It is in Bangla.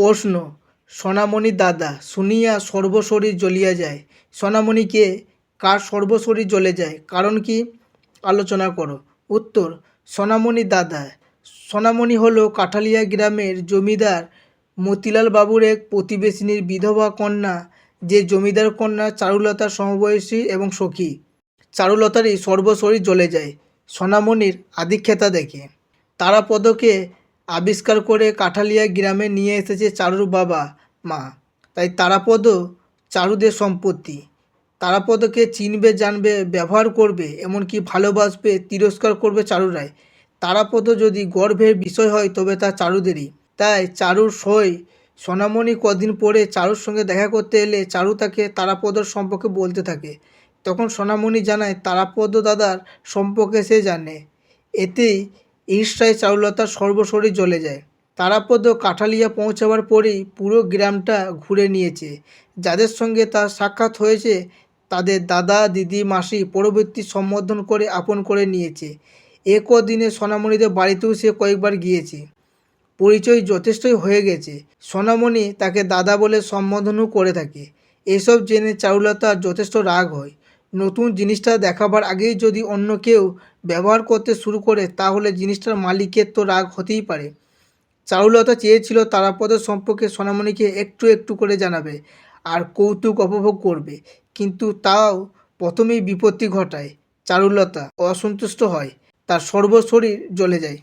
প্রশ্ন। সোনামণি দাদা, শুনিয়া সর্বশরীর জ্বলিয়া যায়। সোনামণিকে কার সর্বশরীর জ্বলে যায়? কারণ কি? আলোচনা করো। উত্তর, সোনামণি দাদা। সোনামণি হলো কাঠালিয়া গ্রামের জমিদার মতিলাল বাবুর এক প্রতিবেশিনীর বিধবা কন্যা, যে জমিদার কন্যা চারুলতার সমবয়সী এবং সখী। চারুলতারই সর্বশরীর জ্বলে যায়। সোনামণির আদিক্ষেতা দেখে। তারাপদকে আবিষ্কার করে কাঠালিয়া গ্রামে নিয়ে এসেছে চারুর বাবা, মা। তাই তারাপদ চারুদের সম্পত্তি। তারাপদকে চিনবে, জানবে, ব্যবহার করবে, এমনকি ভালোবাসবে, তিরস্কার করবে চারুরাই। তারাপদ যদি গর্ভের বিষয় হয়, তবে তা চারুদেরই। তাই চারুর সই সোনামণি কদিন পরে চারুর সঙ্গে দেখা করতে এলে চারু তাকে তারাপদর সম্পর্কে বলতে থাকে। তখন সোনামণি জানায়, তারাপদ দাদার সম্পর্কে সে জানে। এতেই ঈর্ষায় চারুলতার সর্বশরীর জ্বলে যায়। তারাপদ কাঠালিয়া পৌঁছাবার পরেই পুরো গ্রামটা ঘুরে নিয়েছে। যাদের সঙ্গে তার সাক্ষাৎ হয়েছে, তাদের দাদা, দিদি, মাসি পরবর্তী সম্বোধন করে আপন করে নিয়েছে। এ কদিনে সোনামণিদের বাড়িতেও সে কয়েকবার গিয়েছে। পরিচয় যথেষ্টই হয়ে গেছে। সোনামণি তাকে দাদা বলে সম্বোধনও করে থাকে। এসব জেনে চারুলতার যথেষ্ট রাগ হয়। নতুন জিনিসটা দেখাবার আগেই যদি অন্য কেউ ব্যবহার করতে শুরু করে, তাহলে জিনিসটার মালিকের তো রাগ হতেই পারে। চারুলতা চেয়েছিল তারাপদের সম্পর্কে সোনামণিকে একটু একটু করে জানাবে আর কৌতুক উপভোগ করবে, কিন্তু তাও প্রথমেই বিপত্তি ঘটায় চারুলতা। অসন্তুষ্ট হয়, তার সর্বশরীর জ্বলে যায়।